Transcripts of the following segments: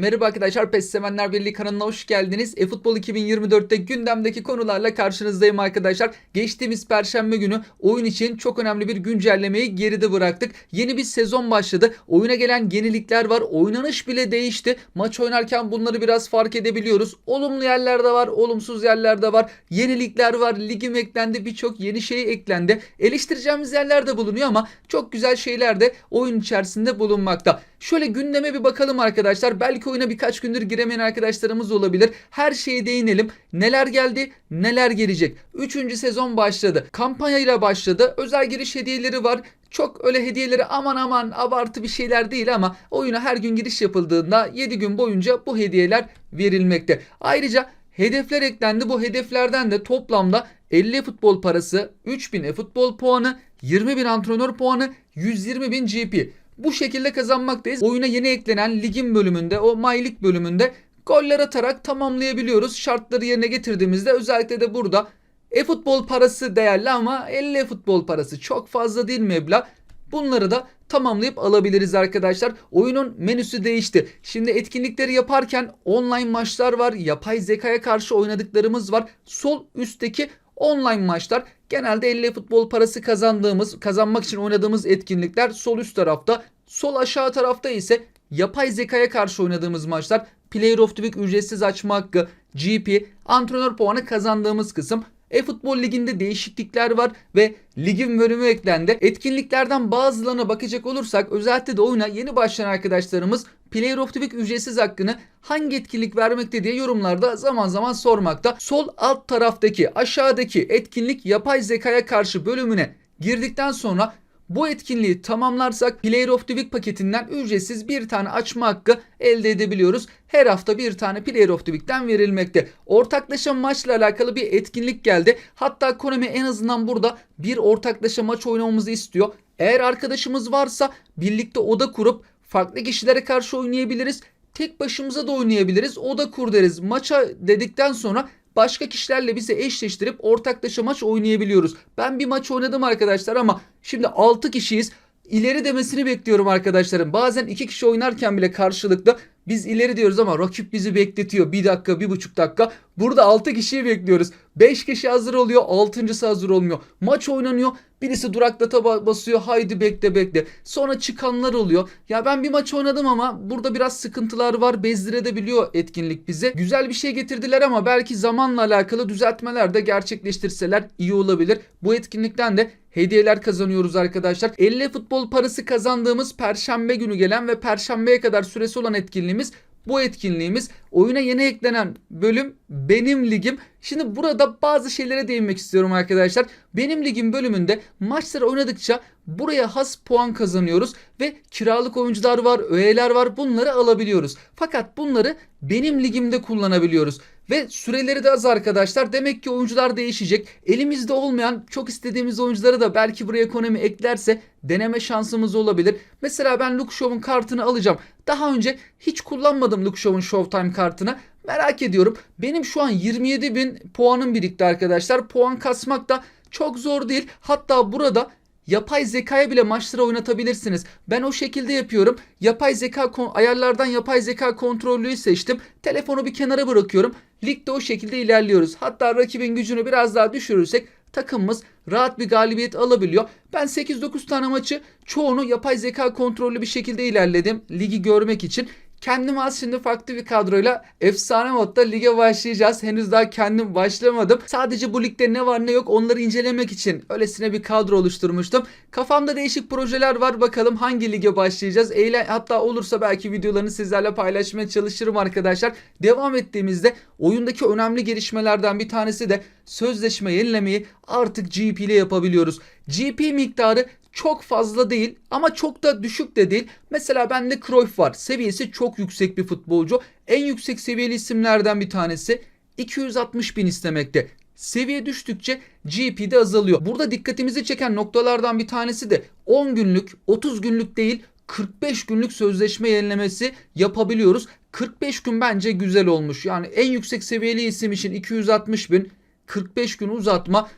Merhaba arkadaşlar PES Sevenler Birliği kanalına hoş geldiniz. eFootball 2024'te gündemdeki konularla karşınızdayım arkadaşlar. Geçtiğimiz perşembe günü oyun için çok önemli bir güncellemeyi geride bıraktık. Yeni bir sezon başladı. Oyuna gelen yenilikler var. Oynanış bile değişti. Maç oynarken bunları biraz fark edebiliyoruz. Olumlu yerler de var, olumsuz yerler de var. Yenilikler var, ligim eklendi, birçok yeni şey eklendi. Eleştireceğimiz yerler de bulunuyor ama çok güzel şeyler de oyun içerisinde bulunmakta. Şöyle gündeme bir bakalım arkadaşlar. Belki oyuna birkaç gündür giremeyen arkadaşlarımız olabilir. Her şeye değinelim. Neler geldi, neler gelecek. Üçüncü sezon başladı. Kampanyayla başladı. Özel giriş hediyeleri var. Çok öyle hediyeleri aman aman abartı bir şeyler değil ama oyuna her gün giriş yapıldığında 7 gün boyunca bu hediyeler verilmekte. Ayrıca hedefler eklendi. Bu hedeflerden de toplamda 50 futbol parası, 3000 e-futbol puanı, 20.000 antrenör puanı, 120.000 GP. Bu şekilde kazanmaktayız. Oyuna yeni eklenen ligin bölümünde, o My bölümünde goller atarak tamamlayabiliyoruz. Şartları yerine getirdiğimizde özellikle de burada e-futbol parası değerli ama 50 futbol parası çok fazla değil meblağ. Bunları da tamamlayıp alabiliriz arkadaşlar. Oyunun menüsü değişti. Şimdi etkinlikleri yaparken online maçlar var. Yapay zekaya karşı oynadıklarımız var. Sol üstteki online maçlar genelde 50 futbol parası kazandığımız, kazanmak için oynadığımız etkinlikler sol üst tarafta. Sol aşağı tarafta ise yapay zekaya karşı oynadığımız maçlar. Player of the Week ücretsiz açma hakkı, GP, antrenör puanı kazandığımız kısım. E-Futbol Ligi'nde değişiklikler var ve ligin bölümü eklendi. Etkinliklerden bazılarına bakacak olursak özellikle de oyuna yeni başlayan arkadaşlarımız Player of the Week ücretsiz hakkını hangi etkinlik vermekte diye yorumlarda zaman zaman sormakta. Sol alt taraftaki aşağıdaki etkinlik yapay zekaya karşı bölümüne girdikten sonra bu etkinliği tamamlarsak Player of the Week paketinden ücretsiz bir tane açma hakkı elde edebiliyoruz. Her hafta bir tane Player of the Week'ten verilmekte. Ortaklaşa maçla alakalı bir etkinlik geldi. Hatta Konami en azından burada bir ortaklaşa maç oynamamızı istiyor. Eğer arkadaşımız varsa birlikte oda kurup farklı kişilere karşı oynayabiliriz. Tek başımıza da oynayabiliriz. Oda kur deriz. Maça dedikten sonra başka kişilerle bizi eşleştirip ortaklaşa maç oynayabiliyoruz. Ben bir maç oynadım arkadaşlar ama şimdi 6 kişiyiz. İleri demesini bekliyorum arkadaşlarım. Bazen 2 kişi oynarken bile karşılıklı biz ileri diyoruz ama rakip bizi bekletiyor. 1 dakika, 1,5 dakika. Burada 6 kişiyi bekliyoruz. 5 kişi hazır oluyor, 6.sı hazır olmuyor. Maç oynanıyor. Birisi duraklata basıyor. Haydi bekle bekle. Sonra çıkanlar oluyor. Ya ben bir maç oynadım ama burada biraz sıkıntılar var. Bezdirebiliyor etkinlik bize. Güzel bir şey getirdiler ama belki zamanla alakalı düzeltmeler de gerçekleştirseler iyi olabilir. Bu etkinlikten de hediyeler kazanıyoruz arkadaşlar. 50 futbol parası kazandığımız perşembe günü gelen ve perşembeye kadar süresi olan etkinliğimiz bu etkinliğimiz oyuna yeni eklenen bölüm benim ligim. Şimdi burada bazı şeylere değinmek istiyorum arkadaşlar. Benim ligim bölümünde maçları oynadıkça buraya has puan kazanıyoruz ve kiralık oyuncular var, öğeler var bunları alabiliyoruz. Fakat bunları benim ligimde kullanabiliyoruz. Ve süreleri de az arkadaşlar. Demek ki oyuncular değişecek. Elimizde olmayan çok istediğimiz oyuncuları da belki buraya ekonomi eklerse deneme şansımız olabilir. Mesela ben Luke Show'un kartını alacağım. Daha önce hiç kullanmadım Luke Show'un Showtime kartını. Merak ediyorum. Benim şu an 27 bin puanım birikti arkadaşlar. Puan kasmak da çok zor değil. Hatta burada yapay zekaya bile maçları oynatabilirsiniz. Ben o şekilde yapıyorum. Yapay zeka ayarlardan yapay zeka kontrollüyü seçtim. Telefonu bir kenara bırakıyorum. Ligde o şekilde ilerliyoruz. Hatta rakibin gücünü biraz daha düşürürsek takımımız rahat bir galibiyet alabiliyor. Ben 8-9 tane maçı çoğunu yapay zeka kontrollü bir şekilde ilerledim. Ligi görmek için. Kendime az şimdi farklı bir kadroyla efsane modda lige başlayacağız. Henüz daha kendim başlamadım. Sadece bu ligde ne var ne yok onları incelemek için öylesine bir kadro oluşturmuştum. Kafamda değişik projeler var. Bakalım hangi lige başlayacağız. Eğlen hatta olursa belki videolarını sizlerle paylaşmaya çalışırım arkadaşlar. Devam ettiğimizde oyundaki önemli gelişmelerden bir tanesi de sözleşme yenilemeyi artık GP ile yapabiliyoruz. GP miktarı çok fazla değil ama çok da düşük de değil. Mesela bende Cruyff var. Seviyesi çok yüksek bir futbolcu. En yüksek seviyeli isimlerden bir tanesi. 260 bin istemekte. Seviye düştükçe GP de azalıyor. Burada dikkatimizi çeken noktalardan bir tanesi de 10 günlük, 30 günlük değil 45 günlük sözleşme yenilemesi yapabiliyoruz. 45 gün bence güzel olmuş. Yani en yüksek seviyeli isim için 260 bin 45 gün uzatma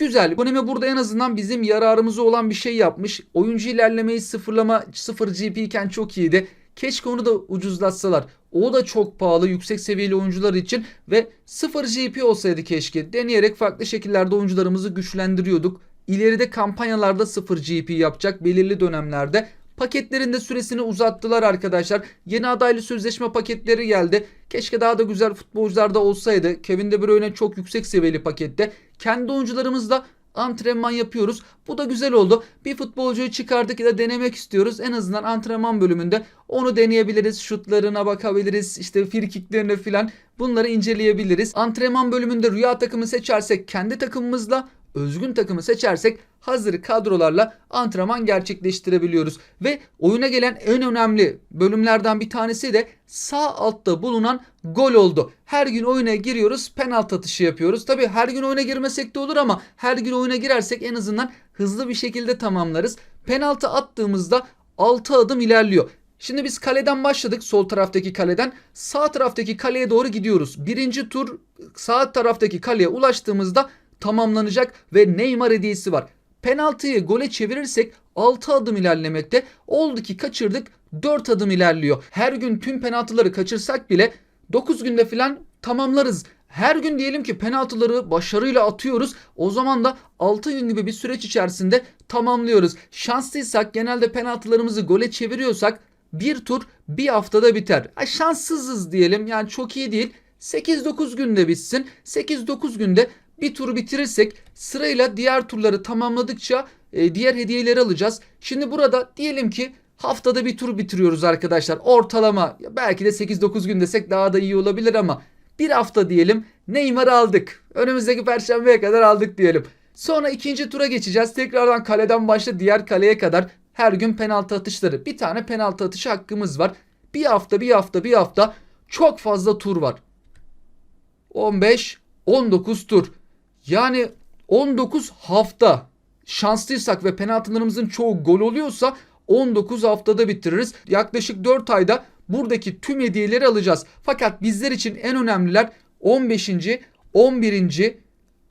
Güzel. Konami burada en azından bizim yararımıza olan bir şey yapmış. Oyuncu ilerlemeyi sıfırlama 0 GP iken çok iyiydi. Keşke onu da ucuzlatsalar. O da çok pahalı yüksek seviyeli oyuncular için ve 0 GP olsaydı keşke. Deneyerek farklı şekillerde oyuncularımızı güçlendiriyorduk. İleride kampanyalarda 0 GP yapacak belirli dönemlerde. Paketlerin de süresini uzattılar arkadaşlar. Yeni adaylı sözleşme paketleri geldi. Keşke daha da güzel futbolcular da olsaydı. Kevin De Bruyne çok yüksek seviyeli pakette. Kendi oyuncularımızla antrenman yapıyoruz. Bu da güzel oldu. Bir futbolcuyu çıkardık ya da denemek istiyoruz. En azından antrenman bölümünde onu deneyebiliriz. Şutlarına bakabiliriz. İşte frikiklerine filan bunları inceleyebiliriz. Antrenman bölümünde rüya takımı seçersek kendi takımımızla özgün takımı seçersek hazır kadrolarla antrenman gerçekleştirebiliyoruz. Ve oyuna gelen en önemli bölümlerden bir tanesi de sağ altta bulunan gol oldu. Her gün oyuna giriyoruz penaltı atışı yapıyoruz. Tabi her gün oyuna girmesek de olur ama her gün oyuna girersek en azından hızlı bir şekilde tamamlarız. Penaltı attığımızda 6 adım ilerliyor. Şimdi biz kaleden başladık sol taraftaki kaleden sağ taraftaki kaleye doğru gidiyoruz. Birinci tur sağ taraftaki kaleye ulaştığımızda tamamlanacak ve Neymar hediyesi var. Penaltıyı gole çevirirsek 6 adım ilerlemekte. Oldu ki kaçırdık 4 adım ilerliyor. Her gün tüm penaltıları kaçırsak bile 9 günde falan tamamlarız. Her gün diyelim ki penaltıları başarıyla atıyoruz. O zaman da 6 gün gibi bir süreç içerisinde tamamlıyoruz. Şanslıysak genelde penaltılarımızı gole çeviriyorsak bir tur bir haftada biter. Ha, şanssızız diyelim yani çok iyi değil. 8-9 günde bitsin. 8-9 günde bir tur bitirirsek sırayla diğer turları tamamladıkça e, diğer hediyeleri alacağız. Şimdi burada diyelim ki haftada bir tur bitiriyoruz arkadaşlar. Ortalama belki de 8-9 gün desek daha da iyi olabilir ama bir hafta diyelim Neymar'ı aldık. Önümüzdeki perşembeye kadar aldık diyelim. Sonra ikinci tura geçeceğiz. Tekrardan kaleden başla diğer kaleye kadar her gün penaltı atışları. Bir tane penaltı atışı hakkımız var. Bir hafta bir hafta bir hafta çok fazla tur var. 15 19 tur. Yani 19 hafta şanslıysak ve penaltılarımızın çoğu gol oluyorsa 19 haftada bitiririz. Yaklaşık 4 ayda buradaki tüm hediyeleri alacağız. Fakat bizler için en önemliler 15. 11.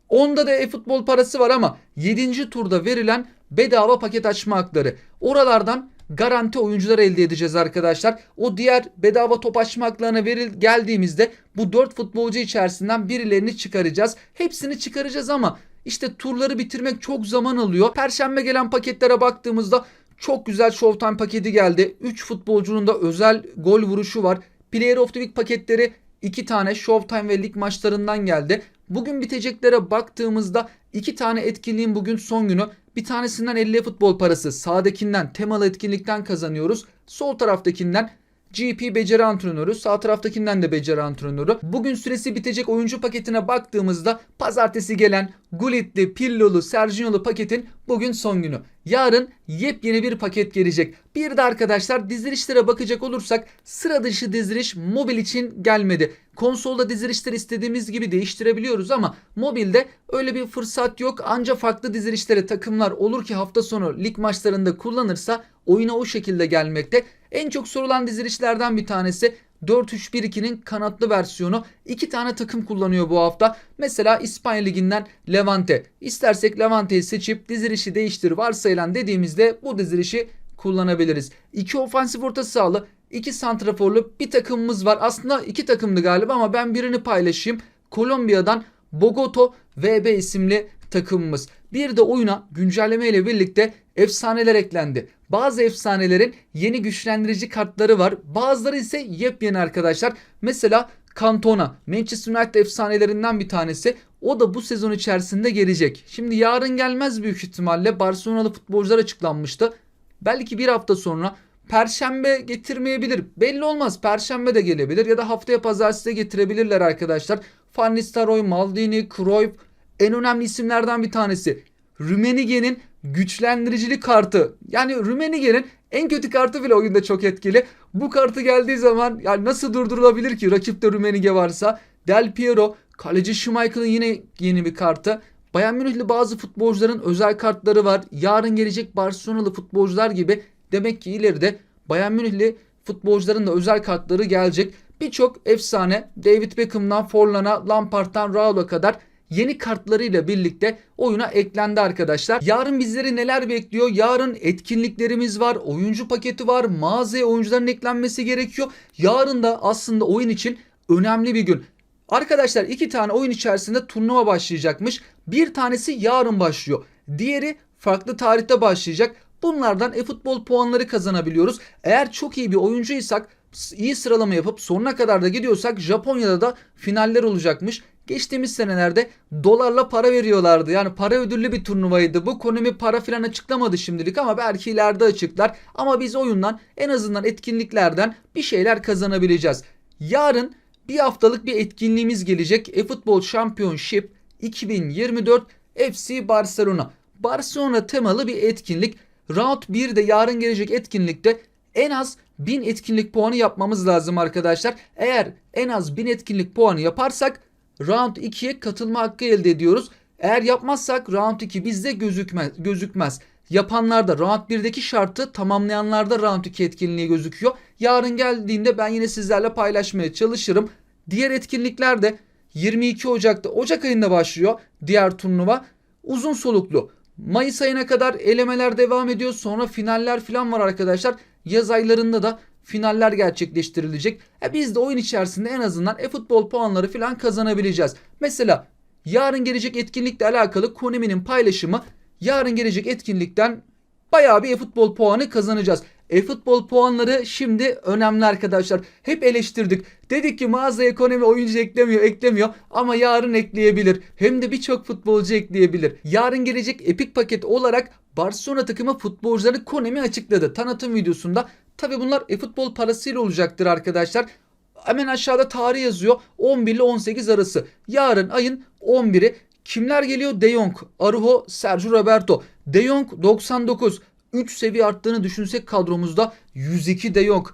Onda da e-futbol parası var ama 7. turda verilen bedava paket açma hakları. Oralardan garanti oyuncular elde edeceğiz arkadaşlar. O diğer bedava top açma haklarına veril geldiğimizde bu 4 futbolcu içerisinden birilerini çıkaracağız. Hepsini çıkaracağız ama işte turları bitirmek çok zaman alıyor. Perşembe gelen paketlere baktığımızda çok güzel Showtime paketi geldi. 3 futbolcunun da özel gol vuruşu var. Player of the Week paketleri 2 tane Showtime ve lig maçlarından geldi. Bugün biteceklere baktığımızda 2 tane etkinliğin bugün son günü. Bir tanesinden 50 futbol parası sağdakinden temalı etkinlikten kazanıyoruz. Sol taraftakinden GP beceri antrenörü, sağ taraftakinden de beceri antrenörü. Bugün süresi bitecek oyuncu paketine baktığımızda pazartesi gelen Gullit'li, Pillolu, Sergio'lu paketin bugün son günü. Yarın yepyeni bir paket gelecek. Bir de arkadaşlar dizilişlere bakacak olursak sıra dışı diziliş mobil için gelmedi. Konsolda dizilişleri istediğimiz gibi değiştirebiliyoruz ama mobilde öyle bir fırsat yok. Ancak farklı dizilişlere takımlar olur ki hafta sonu lig maçlarında kullanırsa oyuna o şekilde gelmekte. En çok sorulan dizilişlerden bir tanesi 4-3-1-2'nin kanatlı versiyonu. iki tane takım kullanıyor bu hafta. Mesela İspanya Ligi'nden Levante. İstersek Levante'yi seçip dizilişi değiştir varsayılan dediğimizde bu dizilişi kullanabiliriz. İki ofansif orta sahalı, iki santraforlu bir takımımız var. Aslında iki takımdı galiba ama ben birini paylaşayım. Kolombiya'dan Bogoto VB isimli takımımız. Bir de oyuna güncelleme ile birlikte efsaneler eklendi. Bazı efsanelerin yeni güçlendirici kartları var. Bazıları ise yepyeni arkadaşlar. Mesela Cantona Manchester United efsanelerinden bir tanesi. O da bu sezon içerisinde gelecek. Şimdi yarın gelmez büyük ihtimalle. Barcelonalı futbolcular açıklanmıştı. Belki bir hafta sonra Perşembe getirmeyebilir. Belli olmaz. Perşembe de gelebilir ya da haftaya pazartesi de getirebilirler arkadaşlar. Van Nistelrooy, Maldini, Cruyff en önemli isimlerden bir tanesi. Rummenigge'nin güçlendiricili kartı. Yani Rummenigge'nin en kötü kartı bile oyunda çok etkili. Bu kartı geldiği zaman yani nasıl durdurulabilir ki rakipte Rummenigge varsa? Del Piero, kaleci Schmeichel'ın yine yeni bir kartı. Bayern Münihli bazı futbolcuların özel kartları var. Yarın gelecek Barcelonalı futbolcular gibi demek ki ileride Bayern Münihli futbolcuların da özel kartları gelecek. Birçok efsane David Beckham'dan Forlan'a, Lampard'dan Raul'a kadar yeni kartlarıyla birlikte oyuna eklendi arkadaşlar. Yarın bizleri neler bekliyor? Yarın etkinliklerimiz var, oyuncu paketi var, mağazaya oyuncuların eklenmesi gerekiyor. Yarın da aslında oyun için önemli bir gün. Arkadaşlar iki tane oyun içerisinde turnuva başlayacakmış. Bir tanesi yarın başlıyor. Diğeri farklı tarihte başlayacak. Bunlardan e-futbol puanları kazanabiliyoruz. Eğer çok iyi bir oyuncuysak, iyi sıralama yapıp sonuna kadar da gidiyorsak Japonya'da da finaller olacakmış. Geçtiğimiz senelerde dolarla para veriyorlardı. Yani para ödüllü bir turnuvaydı. Bu Konami para filan açıklamadı şimdilik ama belki ileride açıklar. Ama biz oyundan en azından etkinliklerden bir şeyler kazanabileceğiz. Yarın bir haftalık bir etkinliğimiz gelecek. eFootball Championship 2024 FC Barcelona. Barcelona temalı bir etkinlik. Round 1'de yarın gelecek etkinlikte en az 1000 etkinlik puanı yapmamız lazım arkadaşlar. Eğer en az 1000 etkinlik puanı yaparsak Round 2'ye katılma hakkı elde ediyoruz. Eğer yapmazsak Round 2 bizde gözükmez. gözükmez. Yapanlarda Round 1'deki şartı tamamlayanlarda Round 2 etkinliği gözüküyor. Yarın geldiğinde ben yine sizlerle paylaşmaya çalışırım. Diğer etkinlikler de 22 Ocak'ta Ocak ayında başlıyor diğer turnuva. Uzun soluklu. Mayıs ayına kadar elemeler devam ediyor. Sonra finaller falan var arkadaşlar. Yaz aylarında da finaller gerçekleştirilecek. E biz de oyun içerisinde en azından e-futbol puanları falan kazanabileceğiz. Mesela yarın gelecek etkinlikle alakalı Konami'nin paylaşımı yarın gelecek etkinlikten bayağı bir e-futbol puanı kazanacağız. E-futbol puanları şimdi önemli arkadaşlar. Hep eleştirdik. Dedik ki mağaza ekonomi oyuncu eklemiyor eklemiyor ama yarın ekleyebilir. Hem de birçok futbolcu ekleyebilir. Yarın gelecek epik paket olarak Barcelona takımı futbolcuları Konami açıkladı. Tanıtım videosunda. Tabi bunlar e-futbol parasıyla olacaktır arkadaşlar. Hemen aşağıda tarih yazıyor. 11 ile 18 arası. Yarın ayın 11'i. Kimler geliyor? De Jong, Arujo, Sergio Roberto. De Jong 99. 3 seviye arttığını düşünsek kadromuzda 102 De Jong.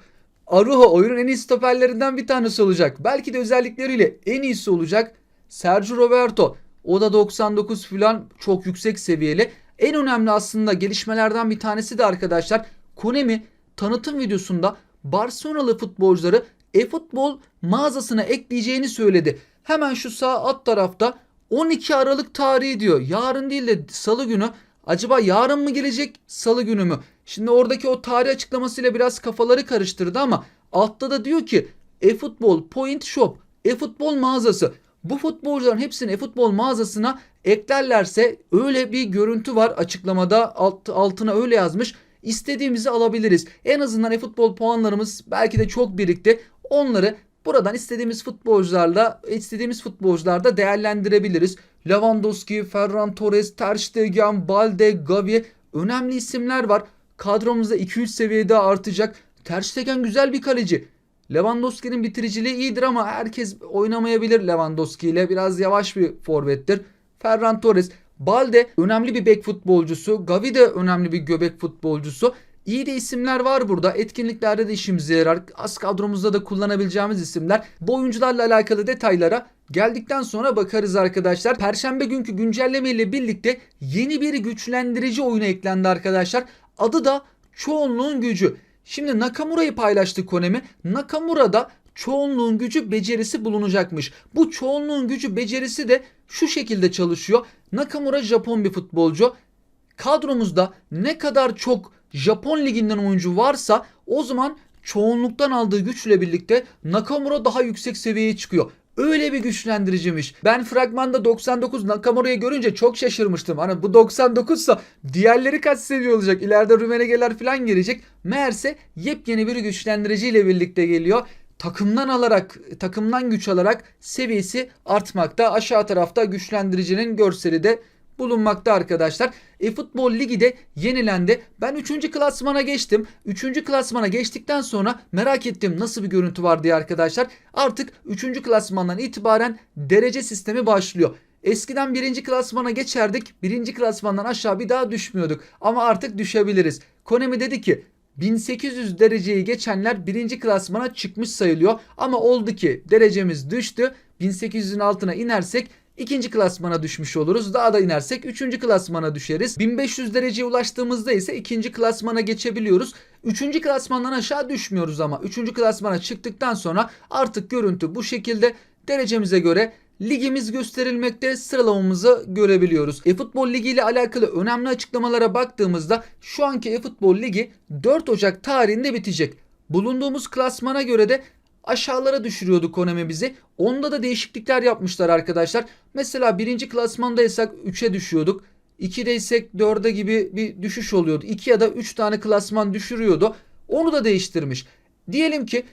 Arujo oyunun en iyi stoperlerinden bir tanesi olacak. Belki de özellikleriyle en iyisi olacak. Sergio Roberto o da 99 falan çok yüksek seviyeli. En önemli aslında gelişmelerden bir tanesi de arkadaşlar Konami tanıtım videosunda Barcelonalı futbolcuları e-futbol mağazasına ekleyeceğini söyledi. Hemen şu sağ alt tarafta 12 Aralık tarihi diyor. Yarın değil de salı günü. Acaba yarın mı gelecek salı günü mü? Şimdi oradaki o tarih açıklamasıyla biraz kafaları karıştırdı ama altta da diyor ki eFootball Point Shop, eFootball mağazası. Bu futbolcuların hepsini eFootball mağazasına eklerlerse öyle bir görüntü var açıklamada alt, altına öyle yazmış. İstediğimizi alabiliriz. En azından eFootball puanlarımız belki de çok birikti. Onları buradan istediğimiz futbolcularla istediğimiz futbolcularda değerlendirebiliriz. Lewandowski, Ferran Torres, Ter Stegen, Balde, Gavi önemli isimler var. Kadromuzda 2-3 seviyede artacak. Ter Stegen güzel bir kaleci. Lewandowski'nin bitiriciliği iyidir ama herkes oynamayabilir Lewandowski ile. Biraz yavaş bir forvettir. Ferran Torres, Balde önemli bir bek futbolcusu. Gavi de önemli bir göbek futbolcusu. İyi de isimler var burada. Etkinliklerde de işimize yarar. Az kadromuzda da kullanabileceğimiz isimler. Bu oyuncularla alakalı detaylara geldikten sonra bakarız arkadaşlar. Perşembe günkü güncelleme ile birlikte yeni bir güçlendirici oyuna eklendi arkadaşlar. Adı da çoğunluğun gücü. Şimdi Nakamura'yı paylaştı Konemi. Nakamura'da çoğunluğun gücü becerisi bulunacakmış. Bu çoğunluğun gücü becerisi de şu şekilde çalışıyor. Nakamura Japon bir futbolcu. Kadromuzda ne kadar çok Japon liginden oyuncu varsa o zaman çoğunluktan aldığı güçle birlikte Nakamura daha yüksek seviyeye çıkıyor. Öyle bir güçlendiriciymiş. Ben fragmanda 99 Nakamura'yı görünce çok şaşırmıştım. Hani bu 99 sa diğerleri kaç seviye olacak? İleride Rümenegeler falan gelecek. Meğerse yepyeni bir güçlendiriciyle birlikte geliyor takımdan alarak takımdan güç alarak seviyesi artmakta. Aşağı tarafta güçlendiricinin görseli de bulunmakta arkadaşlar. E-Futbol Ligi de yenilendi. Ben 3. klasmana geçtim. 3. klasmana geçtikten sonra merak ettim nasıl bir görüntü var diye arkadaşlar. Artık 3. klasmandan itibaren derece sistemi başlıyor. Eskiden birinci klasmana geçerdik. Birinci klasmandan aşağı bir daha düşmüyorduk. Ama artık düşebiliriz. Konemi dedi ki 1800 dereceyi geçenler birinci klasmana çıkmış sayılıyor. Ama oldu ki derecemiz düştü. 1800'ün altına inersek ikinci klasmana düşmüş oluruz. Daha da inersek üçüncü klasmana düşeriz. 1500 dereceye ulaştığımızda ise ikinci klasmana geçebiliyoruz. Üçüncü klasmandan aşağı düşmüyoruz ama. Üçüncü klasmana çıktıktan sonra artık görüntü bu şekilde derecemize göre ligimiz gösterilmekte sıralamamızı görebiliyoruz. E-Futbol Ligi ile alakalı önemli açıklamalara baktığımızda şu anki E-Futbol Ligi 4 Ocak tarihinde bitecek. Bulunduğumuz klasmana göre de aşağılara düşürüyordu Konami bizi. Onda da değişiklikler yapmışlar arkadaşlar. Mesela birinci klasmandaysak 3'e düşüyorduk. 2'deysek 4'e gibi bir düşüş oluyordu. 2 ya da 3 tane klasman düşürüyordu. Onu da değiştirmiş. Diyelim ki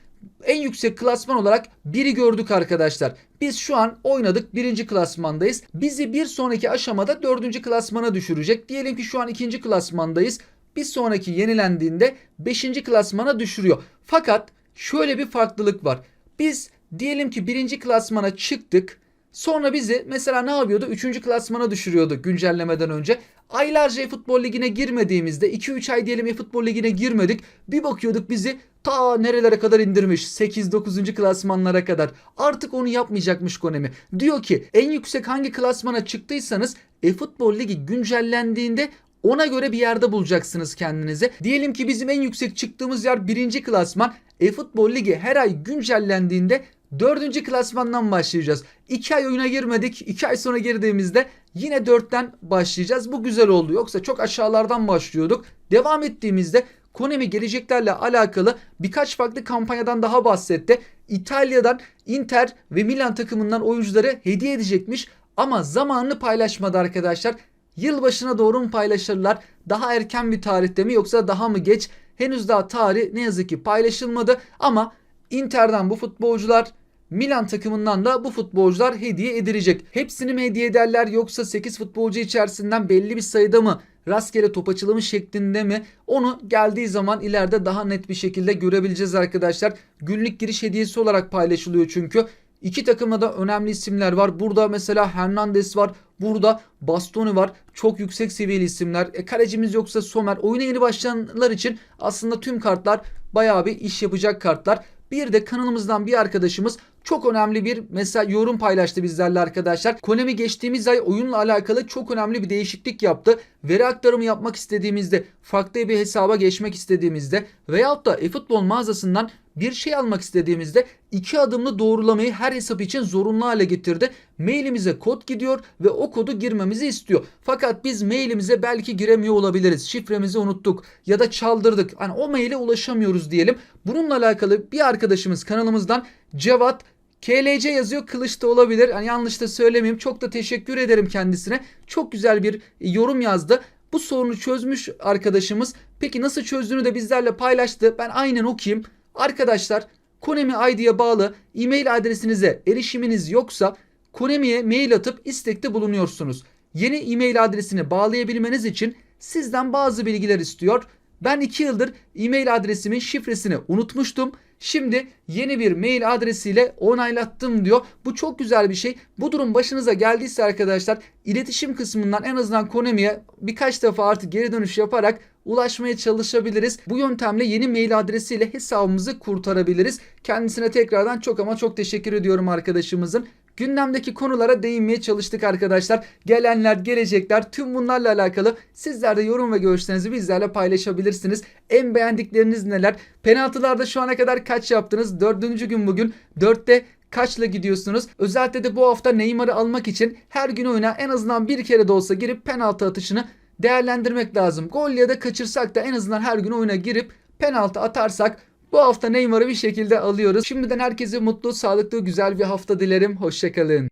en yüksek klasman olarak biri gördük arkadaşlar. Biz şu an oynadık birinci klasmandayız. Bizi bir sonraki aşamada dördüncü klasmana düşürecek. Diyelim ki şu an ikinci klasmandayız. Bir sonraki yenilendiğinde beşinci klasmana düşürüyor. Fakat şöyle bir farklılık var. Biz diyelim ki birinci klasmana çıktık. Sonra bizi mesela ne yapıyordu? Üçüncü klasmana düşürüyordu güncellemeden önce. Aylarca futbol ligine girmediğimizde 2-3 ay diyelim futbol ligine girmedik. Bir bakıyorduk bizi ta nerelere kadar indirmiş. 8-9. klasmanlara kadar. Artık onu yapmayacakmış Konami. Diyor ki en yüksek hangi klasmana çıktıysanız e-futbol ligi güncellendiğinde ona göre bir yerde bulacaksınız kendinizi. Diyelim ki bizim en yüksek çıktığımız yer birinci klasman. E-futbol ligi her ay güncellendiğinde Dördüncü klasmandan başlayacağız. 2 ay oyuna girmedik. 2 ay sonra girdiğimizde yine 4'ten başlayacağız. Bu güzel oldu. Yoksa çok aşağılardan başlıyorduk. Devam ettiğimizde Konami geleceklerle alakalı birkaç farklı kampanyadan daha bahsetti. İtalya'dan Inter ve Milan takımından oyuncuları hediye edecekmiş. Ama zamanını paylaşmadı arkadaşlar. Yılbaşına doğru mu paylaşırlar? Daha erken bir tarihte mi yoksa daha mı geç? Henüz daha tarih ne yazık ki paylaşılmadı ama Inter'den bu futbolcular Milan takımından da bu futbolcular hediye edilecek. Hepsini mi hediye ederler yoksa 8 futbolcu içerisinden belli bir sayıda mı rastgele top açılımı şeklinde mi? Onu geldiği zaman ileride daha net bir şekilde görebileceğiz arkadaşlar. Günlük giriş hediyesi olarak paylaşılıyor çünkü. İki takımda da önemli isimler var. Burada mesela Hernandez var. Burada Bastoni var. Çok yüksek seviyeli isimler. E, kalecimiz yoksa Somer. Oyuna yeni başlayanlar için aslında tüm kartlar bayağı bir iş yapacak kartlar. Bir de kanalımızdan bir arkadaşımız çok önemli bir mesela yorum paylaştı bizlerle arkadaşlar. Konami geçtiğimiz ay oyunla alakalı çok önemli bir değişiklik yaptı. Veri aktarımı yapmak istediğimizde, farklı bir hesaba geçmek istediğimizde veyahut da eFootball mağazasından bir şey almak istediğimizde iki adımlı doğrulamayı her hesap için zorunlu hale getirdi. Mailimize kod gidiyor ve o kodu girmemizi istiyor. Fakat biz mailimize belki giremiyor olabiliriz. Şifremizi unuttuk ya da çaldırdık. Hani o maile ulaşamıyoruz diyelim. Bununla alakalı bir arkadaşımız kanalımızdan Cevat KLC yazıyor kılıç da olabilir. Yani yanlış da söylemeyeyim. Çok da teşekkür ederim kendisine. Çok güzel bir yorum yazdı. Bu sorunu çözmüş arkadaşımız. Peki nasıl çözdüğünü de bizlerle paylaştı. Ben aynen okuyayım. Arkadaşlar Konemi ID'ye bağlı e-mail adresinize erişiminiz yoksa Konemi'ye mail atıp istekte bulunuyorsunuz. Yeni e-mail adresini bağlayabilmeniz için sizden bazı bilgiler istiyor. Ben 2 yıldır e-mail adresimin şifresini unutmuştum. Şimdi yeni bir mail adresiyle onaylattım diyor. Bu çok güzel bir şey. Bu durum başınıza geldiyse arkadaşlar iletişim kısmından en azından Konami'ye birkaç defa artık geri dönüş yaparak ulaşmaya çalışabiliriz. Bu yöntemle yeni mail adresiyle hesabımızı kurtarabiliriz. Kendisine tekrardan çok ama çok teşekkür ediyorum arkadaşımızın. Gündemdeki konulara değinmeye çalıştık arkadaşlar. Gelenler, gelecekler tüm bunlarla alakalı sizler de yorum ve görüşlerinizi bizlerle paylaşabilirsiniz. En beğendikleriniz neler? Penaltılarda şu ana kadar kaç yaptınız? Dördüncü gün bugün. Dörtte kaçla gidiyorsunuz? Özellikle de bu hafta Neymar'ı almak için her gün oyuna en azından bir kere de olsa girip penaltı atışını değerlendirmek lazım. Gol ya da kaçırsak da en azından her gün oyuna girip penaltı atarsak bu hafta Neymar'ı bir şekilde alıyoruz. Şimdiden herkese mutlu, sağlıklı, güzel bir hafta dilerim. Hoşçakalın.